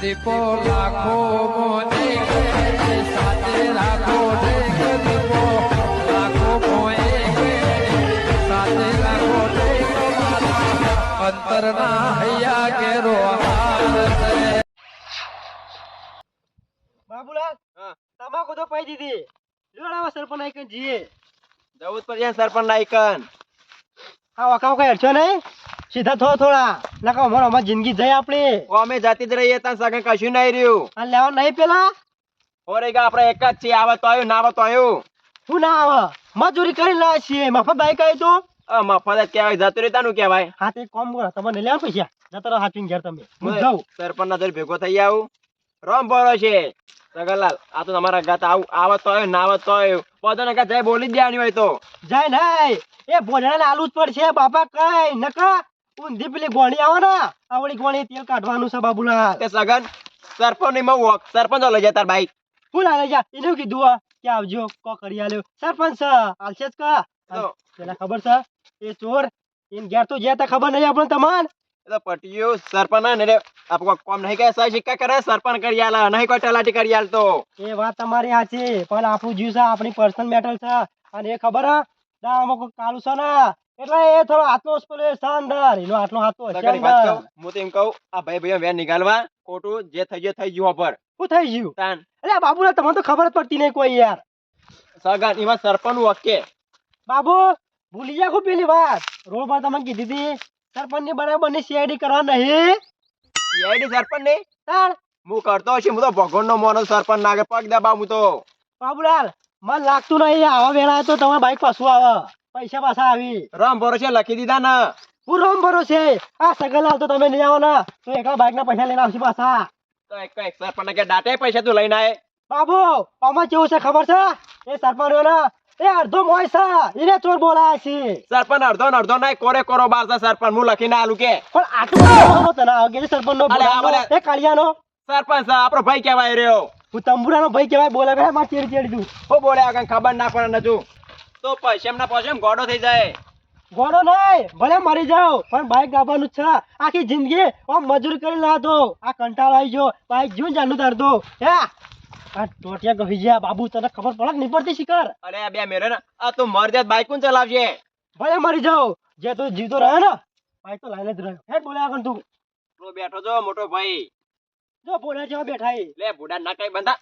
દીપો લાખો મોને સાથે રાખો દીપો. લાખો મોએ સાથે રાખો અંતરના હૈયા કેરો બાબુલાલ તમાકુ તો પાઈ દીધી. જોડાવો સરપંચ આઈકન જીએ. જવું પડશે સરપંચ નાયકન. આ વખાવ કઈ હરશો નહીં? સીધા થો થોડા. નકા અમારો અમાર જિંદગી જઈ આપણી. અમે જાતી જ રહીએ ત્યાં સગન કશું નહીં રહ્યું. આ લેવા નહીં પેલા? ઓરે ગા આપણે એક જ છીએ આવે તો આવ્યું ના આવે તો આવ્યું શું ના આવે. મજૂરી કરી લાવે છીએ. મફત બાઈક આવી તું. મફત જ કહેવાય જતું રહ્યું તાનું કહેવાય. હા તે કોમ કરો. તમને લેવા પૈસા? જતો રહો હાચવીને ઘેર તમે. હું હું જાઉં. સરપંચ ના ભેગો થઈ આવું. રોમ બોલો છે. સગરલાલ આ તો તમારા ગાત આવું. આવે તો આવ્યું ના આવે તો આવ્યું પોતાને કા જય બોલી દેવાની હોય તો. જાય નહીં. એ ભોજન આલુ જ પડશે. બાપા કઈ નકા ઊંધી પેલી ગોળી આવે ને. આવડી ગોણી તેલ કાઢવાનું છે બાબુલા તે સગન સરપંચમાં વોક સરપંચ લઈ જાય તાર બાઈક. હું લાલે જા એને કીધું કે આવજો કો કરી આલ્યો. સરપંચ હાલશે જ કા? પેલા ખબર છે એ ચોર એને ઘેર તો જ્યાં ખબર નહીં આપણે તમાર. એટલે તો પટિયું સરપંચ ને રે આપણે કોમ નહીં કે સાહેબ સિક્કા કરે સરપંચ કરી આલા નહીં કોઈ તલાટી કરી આલતો એ વાત તમારી સાચી પણ આપણું જીવ છે આપણી પર્સનલ મેટર છે. અને એ ખબર હા? અમુક કાલુ છે ને? એટલે એ થોડો હાથનો પેલો શાનદાર. એનો આટલો અંદર. કહું હું તો એમ કહું આ ભાઈ ભાઈ વેન નીકળવા ખોટું જે થઈ ગયું થઈ ગયું પર શું થઈ ગયું? તાન. અરે બાબુલા તમને તો ખબર જ પડતી નહીં કોઈ યાર. સગન એમાં સરપંચ ઓકે બાબુ ભૂલી જા પેલી વાત. રોડ પર તમે કીધી હતી સરપંચની બરાબરની સીઆઈડી કરવા નહીં. સીઆઈડી સરપંચ નહીં? તાર હું કરતો છું હું તો ભગવાન નો મોનો સરપંચ નાગે પગ દે બાબુ તો. બાબુલાલ મને લાગતું નહીં આવા વેળા તો તમારા બાઈક પાછું આવે. પૈસા પાછા આવી. રામ ભરોસે લખી દીધા ને. હું રામ ભરોસે. આ સગલાલ તો તમે નહીં આવો ને. તો એકલા બાઈક ના પૈસા લઈને આવશે પાછા. તો એક એક સરપંચ કે દાટે પૈસા તું લઈને આય. બાબુ આમાં કેવું છે ખબર છે? એ સરપંચ ને એ અડધો મોય છે. એને ચોર બોલાય છે. સરપંચ અડધો ને અડધો નહીં કોરે કોરો બાર છે સરપંચ. હું લખીને આલું કે. પણ આટલું તને આવે કે સરપંચ નો. એ કાળિયાનો? સરપંચ આપણો ભાઈ કહેવાય રહ્યો. હું તંબુરાનો ભાઈ કહેવાય બોલાવે મારે ચેડી ચેડી દઉં. હું બોલે આગળ ખબર ના પડે નતું તો પૈસા એમના પૈસા એમ ગોડો થઈ જાય. ગોડો નહીં ભલે મરી જાવ પણ બાઈક ગાવાનું છે. આખી જિંદગી આમ મજૂરી કરી લાતો આ કંટાળો આવી ગયો. બાઈક જીવન જાનું તારતો હે? આ ટોટિયા કહી ગયા. બાબુ તને ખબર પડે નહીં પડતી શિકાર? અરે બે મેરે ને. આ તું મર જાય બાઈક કોણ ચલાવશે ભલે મરી જાવ જે તું જીવતો રહ્યો ને બાઈક તો લાઈને જ રહ્યો. હે બોલ્યા આગળ તું. તું બેઠો છો મોટો ભાઈ. જો બોલ્યા જેવા બેઠા લે બુડા ના કઈ બંધા.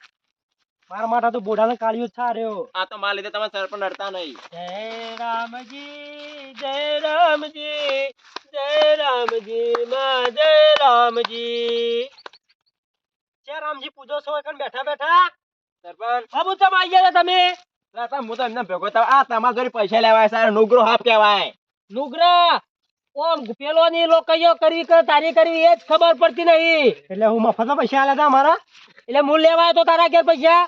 મારા માટે તો બોડાને કાળિયો છા રહ્યો આ તો માલ લીધે તમે સર પણ નડતા નહીં. જય રામજી જય રામજી જય રામજી માં જય રામજી. જય રામજી પૂજો છો એકન બેઠા બેઠા? સરપંચ. બાબુ તમે આવી ગયા તમે? હું તો એમને ભેગો તો આ તમારા જોડે પૈસા લેવાય સારો નુગરો હાફ કહેવાય. નુગરા? ઓમ પેલો ની લોકયો કરી કે તારી કરવી એ જ ખબર પડતી નહીં. એટલે હું મફતમાં પૈસા આલ્યા હતા મારા? એટલે મૂળ લેવાય તો તારા ઘેર પૈસા?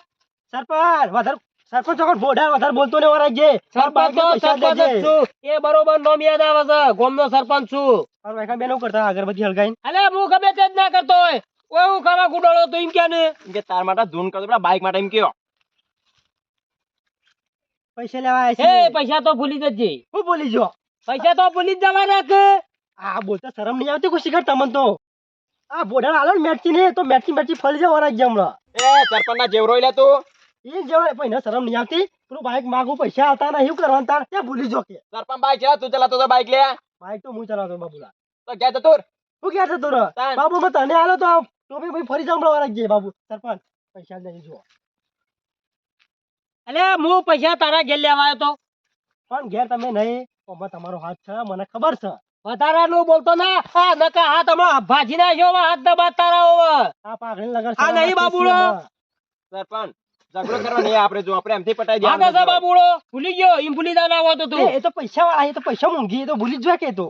સરપંચ વધારે સરપંચ ચોકડ બોડા વધારે બોલતો ને વરાજ જે. સરપંચ સરપંચ છું. એ બરોબર નોમ યાદ આવે છે. ગોમનો સરપંચ છું. મારા વાયકા બેનો કરતા અગરબત્તી હલગાઈને અલે હું ગમે તે જ ના કરતો હોય. ઓય હું ખાવા ગુડાળો તો એમ કે ને કે તાર માટે ધૂન કરતો પેલા બાઈક માટે એમ કયો. પૈસા લેવા છે એ પૈસા તો ભૂલી જજે. હું ભૂલી જો પૈસા તો ભૂલી જ જવાના કે આ બોલતા શરમ નહીં આવતી કોઈ શીખર તમને તો. આ બોડા આલો ને મેચી ને તો મેચી મેચી ફરી જાય વરાજ હમણાં. એ સરપંચ ના જેવરો લે તું. એ જેવો પૈસા શરમ નહીં આવતી. પેલું બાઈક માગું પૈસા આવતા નહીં શું કરવાનું તાર ત્યાં ભૂલી જો કે. સરપંચ બાઈક છે તું ચલાતો તો બાઈક લે. બાઈક તો હું ચલાવતો બાબુલા તો ગયા તો હું ક્યાં જતો રહ્યો બાબુ મેં તને આલો તો ટોપી ભાઈ ફરી જાવ વરાજ બાબુ સરપંચ પૈસા નહીં જો. અલે હું પૈસા તારા ઘેર લેવા આવ્યો તો. પણ ઘેર તમે નહીં ઓમાં તમારો હાથ છે મને ખબર છે. વધારાનું બોલતો ના. આ નકા હાથ હમણાં ભાજી નાખ્યો હાથ દબાતા તારા over. આ પાઘડી લગર આ નહીં બાબુડો. સરપંચ ઝઘડો કરવા નહીં આપણે જો આપણે એમથી પટાઈ આ તો છે બાબુડો ભૂલી ગયો એમ ભૂલી જાના હોય તો તું. એ તો પૈસા આ તો પૈસા મૂંગી એ તો ભૂલી જ કે તો.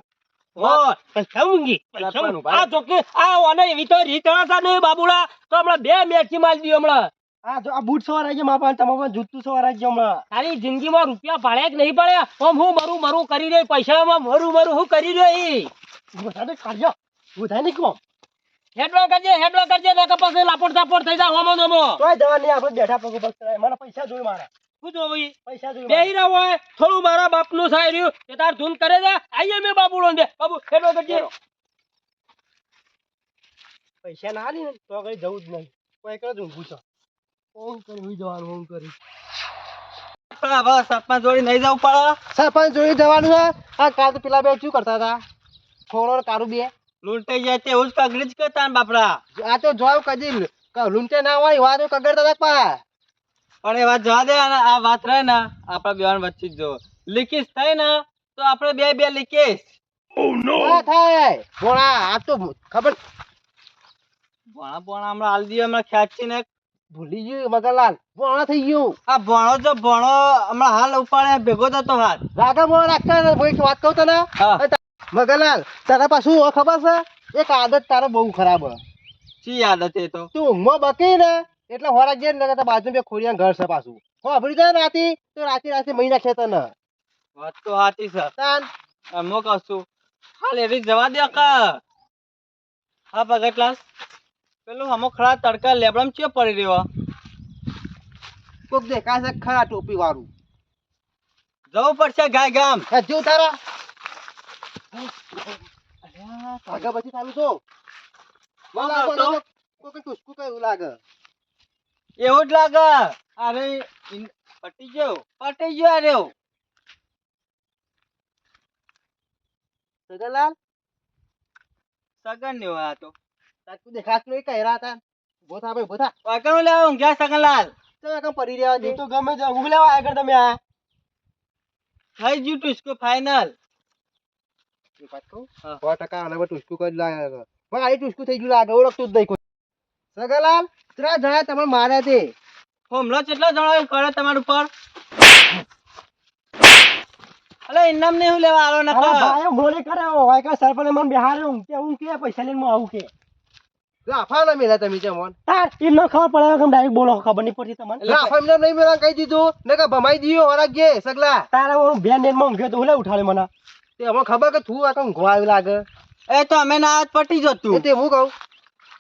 પૈસા મૂંગી પૈસા સરપંચ મૂંગી. ઊભા આ ચોખ્ખી આ ઓને એવી તો રીત ને બાબુડા તો હમણાં બે મેચી મારી દી હમણાં. આ જો આ બૂટ સવાર આવી મારા પાસે તમારા જૂતું સવાર આવી ગયા હમણાં. તારી જિંદગીમાં રૂપિયા પાડ્યા કે નહીં પાડ્યા. હું મરું મરું કરી રહ્યો પૈસામાં મરું મરું હું કરી રહ્યો એ કાઢજો નહીં કોમ. હેડવા કરજે હેડવા કરજે નકર પછી લાપોડ સાપોડ થઈ જા હોમો નમો તોય જવા નહીં આપણે બેઠા પગો ચડાય. મને પૈસા જોઈ મારા. શું જોવી? પૈસા જોઈ બેહી રહ્યો હોય થોડું મારા બાપનું સાય રહ્યું. કે તાર ધૂન કરે છે. આઈએ મેં બાબુડો દે બાબુ હેડવા કરજે. પૈસા ના આલી ને તો કઈ જવું જ નહીં. કોઈ કરે હું પૂછો ઓમ કરી હું જવાનું ઓમ કરી. સરપંચ જોડી નહીં જવું પડે સરપંચ જોડી જવાનું છે. આ કાલ તો પેલા બે શું કરતા હતા? ખોરો ને કારું બે. લૂંટાઈ જાય તે એવું જ કગડી જ કરતા ને બાપડા? આ તો જોવ કદી લૂંટે ના હોય વાત કગડતા હતા પા. પણ એ વાત જવા દે આ વાત રહે ને આપણા બેવાન વચ્ચે જ જો. લીકેજ થાય ને તો આપણે બે બે લીકેજ. ના થાય. ભોણા આ તો ખબર ભણા ભણા હમણાં હાલ દીયો હમણાં ખ્યાચી ને? ભૂલી ગયું મગરલાલ. ભોણા થઈ ગયું. આ ભણો તો ભણો હમણાં હાલ ઉપાડે ભેગો થતો હાથ રાધા મોં રાખતા ને વાત કહું તને? હા. મગનલાલ તારા પાછું હું ખબર છે? એક આદત તારો બહુ ખરાબ છે શી આદત એ તો? તું ઊંઘમાં બકી ને એટલે હોરા જઈને ને બાજુ બે ખોડિયા ઘર છે પાછું. હો અભરી જાય રાતી? તો રાતી રાતે મહિના છે તને. વાત તો સાચી છે. તાન. અમો કશું હાલ એવી જવા દે કા હા પગટલાસ પેલું અમુક ખરા તડકા લેબડામ ચે પડી રહ્યો કોક દેખાશે ખરા ટોપી વાળું. જવું પડશે ગાય ગામ. જો તારા. આગળ પછી ચાલુ છો કોણ લાગો, આવતો? લાગો. કોકે ટુસકું કયું લાગે? એવું જ લાગે. અરે પટી ગયો. પટી ગયો અરે સગનલાલ? સગન ને આ તો. તાકુ દેખાતું એ કહી રહ્યા હતા ભોથા ભાઈ ભોથા આગળ લેવા ઊંઘ્યા સગનલાલ? તમે કેમ પડી રહ્યા છો? તો ગમે તે ઊંઘ લેવા આગળ તમે આ. થઈ ગયું ટુસ્કો ફાઇનલ એક વાત કહું? સો ટકા આના ટુસકું કરી લાગે પણ આ ટુસકું થઈ ગયું લાગે ઓળખતું જ નહીં કોઈ. સગનલાલ ત્રણ જણા તમે માર્યા તે. હુમલો કેટલો જણાવ્યો કરે તમારા ઉપર? અલે ઇનામ ને હું લેવા આલો અરે ભાઈ મોડે કરે હોય કે સરપંચ મને બિહારે હું કે હું કે પૈસા લઈને હું આવું કે. લાફા ના મેલા તમે છે મોન તાર ઈ ન ખબર પડે કે ડાયરેક્ટ બોલો ખબર નહીં પડતી તમને. લાફા નહીં મેલા કહી દીધું. ને કે ભમાઈ દીયો વરાગ ગે સગલા. તારે હું બેન ને માં ઊંઘ્યો તો ઓલે ઉઠાડે મને. તે અમને ખબર કે તું આ તો ઊંઘવા આવી લાગે. એ તો અમે ના પટી જો તું. તે હું કહું?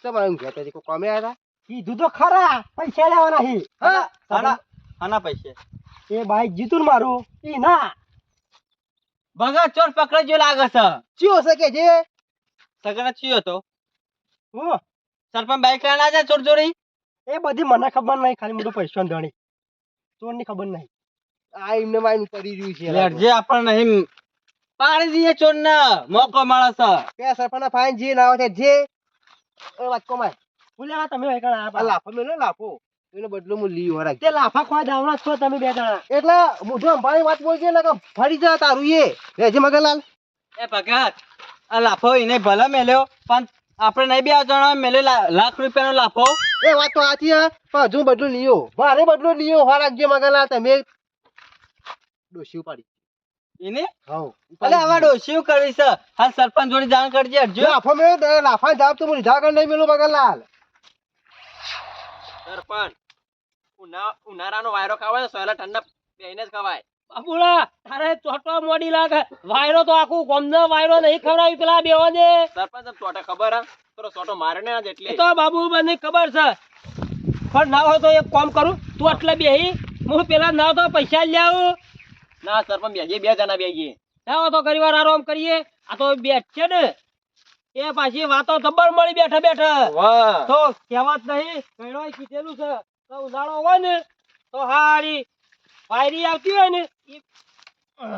તમારે ઊંઘ્યા તે કો કમે આવ્યા કીધું તો ખરા પૈસા લેવાના હી. હાના હાના પૈસે. એ બાઈક જીતું મારું? ઈ ના. ભગત ચોર પકડજો લાગે છે. ચિયો છે કે જે? સગરા ચિયો તો. હું. સરપંચ બાઈક લઈને આ ચોર ચોરી એ બધી મને ખબર નહીં ખાલી મોટો પૈસો ધણી. ચોરની ખબર નહીં. આ એમને માઈન પડી રહ્યું છે જે આપણને નહીં પાડી દઈએ ચોર ને મોકો મળે છે. કે સરપંચ ફાઈન જે ના આવે જે. એ વાત કોમાય. ભૂલ્યા તમે કણા આ લાફો મેલો લાફો. એનો બદલો હું લી વરા તે લાફા ખોવા દાવણા છો તમે બે જણા. એટલે મુઢો અંબાણી વાત બોલજે ને કે ફરી જા તારું એ. રેજે મગનલાલ એ ભગત આ લાફો એને ભલે મેલ્યો પણ આપણે નહીં બે જણા મેલ્યો લા- લાખ રૂપિયાનો લાફો. એ વાત તો આથી હે. પણ હજુ બદલો લીયો. મારે બદલો લીયો હો રાખજે મગનલાલ તમે. ડોસી ઉપાડી. એને? હાઉ. અલે આવા ડોશીઓ કરવી છે? હાલ સરપંચ જોડે જાણ કરજે હટજો લાફો મેલો લાફા જવાબ તો હું લીધા કર નહીં મેલું મગનલાલ સરપંચ ઉનાળાનો વાયરો ખાવાય સોયલા ઠંડા બેહીને જ ખવાય. બાપુડા તારે ચોટો મોડી લાગે. વાયરો તો આખું ગોમનો વાયરો નહીં ખવડાવી પેલા બેવાને સરપંચ ચોટે ખબર હે? થોડો સોટો મારે ને આજ એટલે. તો બાબુ મને ખબર છે. પણ ના હોય તો એક કામ કરું. તું એટલે બેહી હું પેલા ના હોય તો પૈસા લઈ આવું ના સરપંચ બેસીએ બે જણા બેસીએ ના તો ઘણી વાર આરામ કરીએ. આ તો બેઠ છે ને. એ પાછી વાતો તબર મળી બેઠા બેઠા. તો કહેવાત નહીં ઘણોય કીધેલું છે. તો ઉનાળો હોય ને તો હારી વાયરી આવતી હોય ને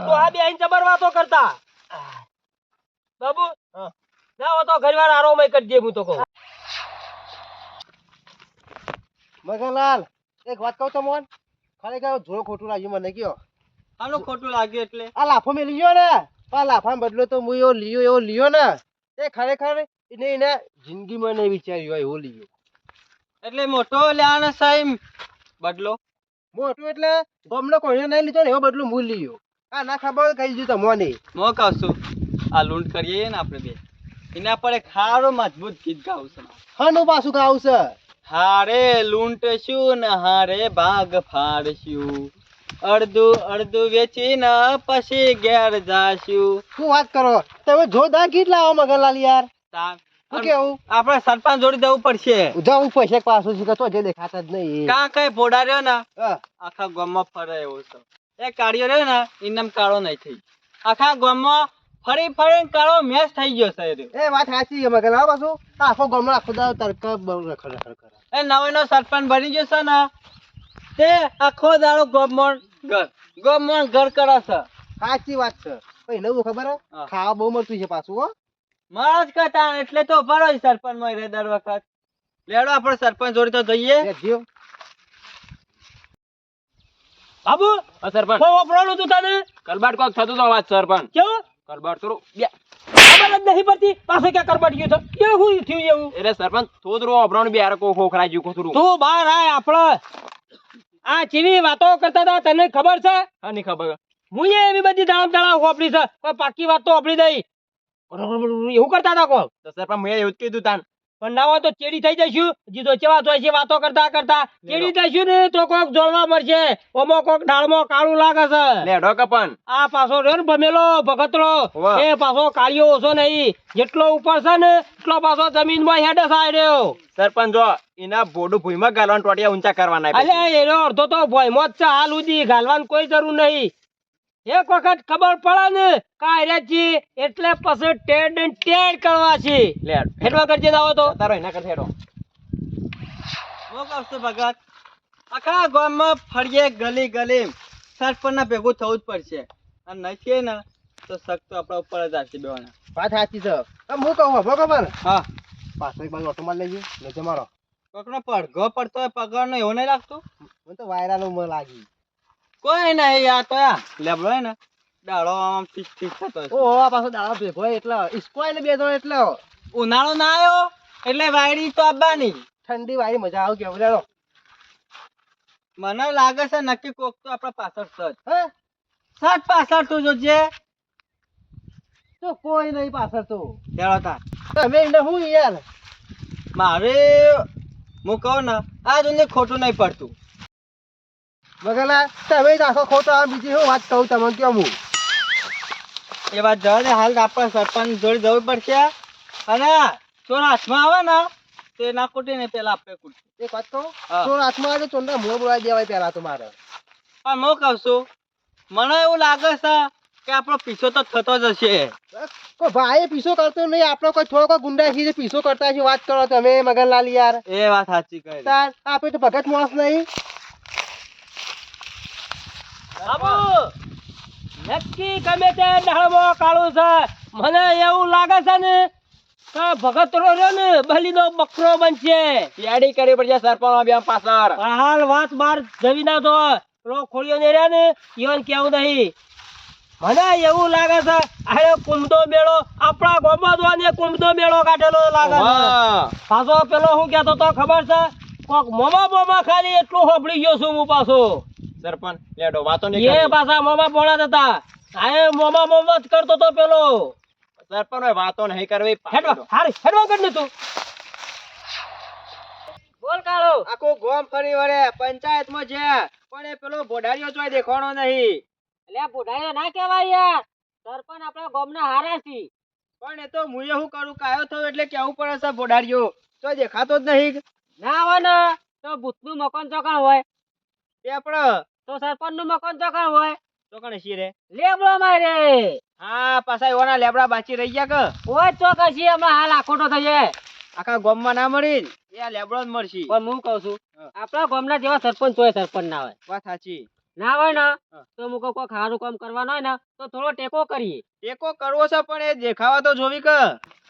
તો આ બે જબર વાતો કરતા. બાબુ હા. ના હોય તો ઘણી વાર આરામ કરી દે હું તો કહું. મગનલાલ એક વાત કહું તમને? ખરેખર જોર ખોટું લાગ્યું મને કયો? આનું ખોટું લાગ્યું એટલે. આ લાફો મેં લીયો ને. આ લાફાનો બદલો તો હું એવો લીયો એવો લીયો ને. એ ખરેખર એને એને જિંદગીમાં નહીં વિચાર્યું હોય એવો લીયો. એટલે મોટો લેવાનો સાહેબ બદલો. મોટું એટલે ગમનો કોઈને નહીં લીધો ને એવો બદલો હું લીયો. આ ના ખબર કહી દીધું તમને. મો કહશું આ લૂંટ કરીએ ને આપણે બે. એના પર એક સારું મજબૂત ગીત ગાવું હાનું પાછું ગાવશે હારે લૂંટશું ને હારે ભાગ ફાડશું. અડધું અડધું વેચીને પછી ઘેર જાશું. શું વાત કરો? તમે જોરદાર ગીત લાવો મગનલાલ યાર. શું કેવું? આપણે સરપંચ જોડી જવું પડશે. જાઉં પૈસા પાછું છે તો જે દેખાતા જ નહીં. કાં કઈ ભોડા રહ્યો ને? આખા ગામમાં ફરે એવો છે. એ કાળિયો રહ્યો ને એનામ કાળો નહીં થઈ. આખા ગામમાં ફરી ફરીને કાળો મેચ થઈ ગયો છે એ વાત સાચી છે મગન પાછું. આખો ગામનો આખો રખડ રખડ એ નવો નવો સરપંચ બની ગયો છે ને તે આખો દાડો ગોમણ ઘર. ગોમણ ઘર કરે છે. સાચી વાત છે. ભાઈ નવું ખબર ખાવા બહુ મળતું છે પાછું હો. મારા જ કરતા એટલે તો ભરો સરપંચમાં રહે દર વખત. લેડો આપણે સરપંચ જોડે તો જઈએ. બાબુ સરપંચ. કોઈ વપરાણું તું તને? કરબાટ કોક થતું તો વાત સરપંચ. કેવું? કરબાટ થોડું બે. ખબર જ નહીં પડતી. પાસે ક્યાં કરબટ ગયું છે એ થયું એવું. એટલે સરપંચ થોડું અભરાણું બે હારે કોથરું તું બહાર આય આપણે. આ ચીવી વાતો કરતા હતા, તને ખબર છે? હા ખબર. હું એવી બધી દામ દાડા હોપડી છે, કોઈ પાકી વાત તો હોપડી દઈ. એવું કરતા હતા કોણ? તો સરપંચ મેં એવું જ કીધું તાન. પણ નાવા તો ચેડી થઈ જઈશું. જીતો ચેવા તો છે વાતો કરતા કરતા. ચેડી થઈશું ને તો કોક જોડવા મળશે. ઓમો કોક ડાળમાં કાળું લાગે છે. લેડો કપન. આ પાછો રહ્યો ને ભમેલો ભગતરો. એ પાછો કાળિયો ઓછો નહીં. જેટલો ઉપર છે ને એટલો પાછો જમીનમાં હેડે સાઈ રહ્યો. સરપંચ જો એના બોડું ભૂઈમાં ગાલવાન ટોટિયા ઊંચા કરવાના પછી. એનો અડધો તો ભોયમો જ છે. હાલ સુધી ગાલવાન કોઈ જરૂર નહીં. એક વખત ખબર પડે ને કાયરાજી એટલે પછી ટેડ ને ટેડ કરવા છે. હેડવા કરજે દાવો તો. તારો એના કરતા હેડો. હું કહું છું ભગત. આખા ગામમાં ફરીએ ગલી ગલી સરપંચના ભેગું થવું જ પડશે. અને નથી ને તો શક તો આપણા ઉપર જ આવશે બેવાના. વાત સાચી છે. હું કહું હભો ખબર? હા. પાછો એક બાજુ ઓટો માર લેજો ને જમાડો કોકનો પડઘો પડતો હોય પગાર નો એવું નહીં લાગતું? મને તો વાયરાનું મન લાગી. કોઈ નહીં આ તો લેબડો હે ને દાડો આમ ફીસ ફીસ થતો હશે. ઓ આ પાછો દાડો ભેગો એટલે ને બે એટલે. ઉનાળો ના આવ્યો એટલે વાયડી તો આવવાની. ઠંડી વાયડી મજા આવે કેવું લેડો. મને લાગે છે નક્કી કોક તો આપણા પાછળ સજ હે? સજ પાછળ તું જોજે. તો કોઈ નહીં પાછળ તું. લેડો તાર. તમે એને હું યાર? મારે હું કહું ને આ જોને ખોટું નહીં પડતું. બગલા તમે જ આખો ખોટો આ બીજી હું વાત કહું તમને કેમ હું? એ વાત જવા દે હાલ આપણે સરપંચ જોડે જવું પડશે. અને ચોર હાથમાં આવે ને તે ના કૂટી ને પેલા આપણે કૂટી એક વાત કહું? ચોર હાથમાં આવે ચોંડા મોં બોલાવી દેવાય પેલા તો મારે. પણ હું કહું છું મને એવું લાગે છે કે આપણો પીછો તો થતો જ હશે. કોઈ ભાઈ પીસો કરતો નહીં આપણો કોઈ થોડો કોઈ ગુંડા છે પીછો પીસો કરતા છે વાત કરો તમે મગનલાલ યાર. એ વાત સાચી કરી. તાર આપણે તો ભગત માણસ નહીં. બાબુ નક્કી ગમે તે ડાળમાં કાળું છે. મને એવું લાગે છે ને તો ભગતરો રહ્યો ને બલીનો બકરો બનશે. યાડી કરવી પડશે સરપંચ બે પાછળ. આ હાલ વાત બાર જવી ના તો પેલો ખોળીઓ ને રહ્યા ને ઈવન કેવું નહીં. મને એવું લાગે છે આયો કુંભનો મેળો આપણા ગામમાં જો ને કુંભનો મેળો કાઢેલો લાગે છે. પાછો પેલો હું કહેતો તો ખબર છે? કોક મોમા મોમા ખાલી એટલું હોબળી ગયો છું હું પાછો. સરપંચ લેડો વાતો નહીં એ. પાછા મોમા પોણા હતા આ મોમા મોમા જ કરતો તો પેલો. સરપંચ હોય વાતો નહીં કરવી હેડો હારી હેડો કર ને તું. બોલ કાળો. આખું ગોમ ફરી વળે પંચાયતમાં છે પણ એ પેલો ભોડારીઓ જોઈ દેખાણો નહીં. એટલે બુઢાયો ના કહેવાય યાર. સરપંચ આપણા ગામના હારા છે પણ એ તો હું શું કરું કાયો થયો એટલે કેવું પડે છે ભોડારીઓ તો દેખાતો જ નહીં. ના હોય ને તો ભૂતનું મકાન ચોકણ હોય. તે આપણે તો સરપંચનું મકાન તો ચોકણ હોય? તો કણે શી રે લેબડો મારે. હા પાછા એવાના લેબડા બાચી રહી ગયા કે? ઓય ચોકન છે હમણાં હાલ આખોટો થઈએ આખા ગામમાં ના મળી એ લેબડો જ મળશે. પણ હું કહું છું. આપણા ગામના જેવા સરપંચ હોય સરપંચ ના હોય. વાત સાચી. ના હોય ને તો હું કહું કોઈ સારું કામ કરવાનું હોય ને તો થોડો ટેકો કરીએ. ટેકો કરવો છે પણ એ દેખાવા તો જોવી કે?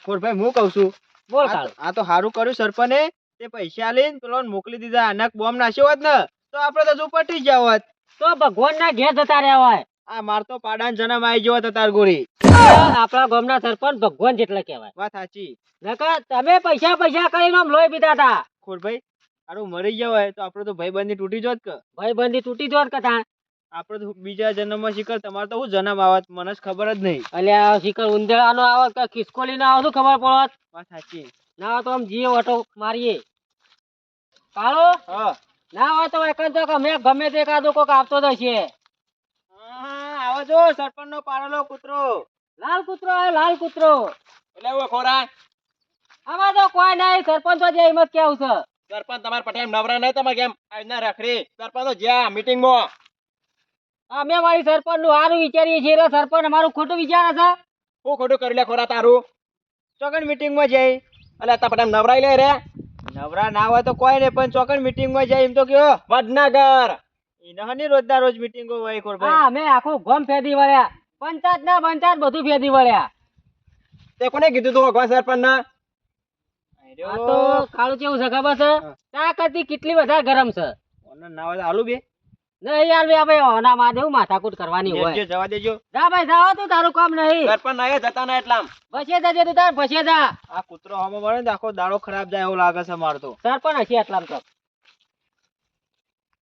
ખોરભાઈ હું કહું છું. બોલ આ તો- સારું કર્યું સરપંચે. તે પૈસા લઈને પેલો મોકલી દીધા અનક બોમ્બ નાશ્યો હોત ને તો આપણે તો હજુ પટી ગયા હોત તો ભગવાન ના ઘેર જતા રહ્યા હોય આ માર તો પાડાનો જન્મ આવી ગયો હતો તાર ગોરી આપણા ગામના સરપંચ ભગવાન જેટલા કહેવાય. વાત સાચી. નકર તમે પૈસા પૈસા કરીને આમ લોહી પીતા હતા. ખોરભાઈ આરું મરી ગયા હોય તો આપણે તો ભાઈબંધી તૂટી જોત કે. ભાઈબંધી તૂટી જોત કથા આપણે તો બીજા જન્મમાં શીખર તમારે તો શું જન્મ આવત? મને ખબર જ નહીં. અલ્યા શિખર ઉંદેડાનો આવત કે ખિસકોલી નો આવે શું ખબર પડત? વાત સાચી. ના તો આમ જીએ ઓટો મારીએ. કાળો? હા. ના હોય તો એક તો અમે ગમે તે એકાદો કોક આપતો તો છે. આવો જો સરપંચ નો પાડેલો કૂતરો. લાલ કૂતરો આવે લાલ કૂતરો. એટલે હું ખોરા આમાં તો કોઈ નહીં સરપંચ તો જે હિંમત કેવું છે. સરપંચ તમારે પટેલ નવરા નહીં તમારે કેમ આજના રખડી? સરપંચ તો જ્યાં મીટિંગમાં. અમે મારી સરપંચનું સારું વિચારીએ છીએ એટલે સરપંચ અમારું ખોટું વિચારે છે. હું ખોટું કરી લે ખોરા તારું? ચોકન મીટિંગમાં માં અલ્યા તા પટા નવરાઈ લે રે. નવરા ના હોય તો કોઈ નહીં પણ ચોકન મીટિંગમાં જાય એમ તો કયો વડનગર. ઇનહની રોજ રોજના રોજ મીટિંગો હોય ખોરભાઈ હા મેં આખો ગોમ ફેદી વળ્યા. પંચાયત ના પંચાયત બધું ફેદી વળ્યા. તે કોને કીધું તું ભગવાન સરપંચ ના આ તો કાળું કેવું છે ખબર છે? ચા કરતી કેટલી વધારે ગરમ છે. ઓને ના હોય આલુ બે. નહીં યાર બે ભાઈ ઓના માં દેવું માથાકૂટ કરવાની જે હોય. જવા દેજો. જા ભાઈ જાઓ તું તારું કામ નહીં. ઘર પર નહીં જતા ના એટલામ. બસે જજે તું તાર બસે જા. આ કૂતરો હમો મળે ને આખો દાડો ખરાબ જાય એવું લાગે છે મારતો તો. પણ હશે એટલામ તો.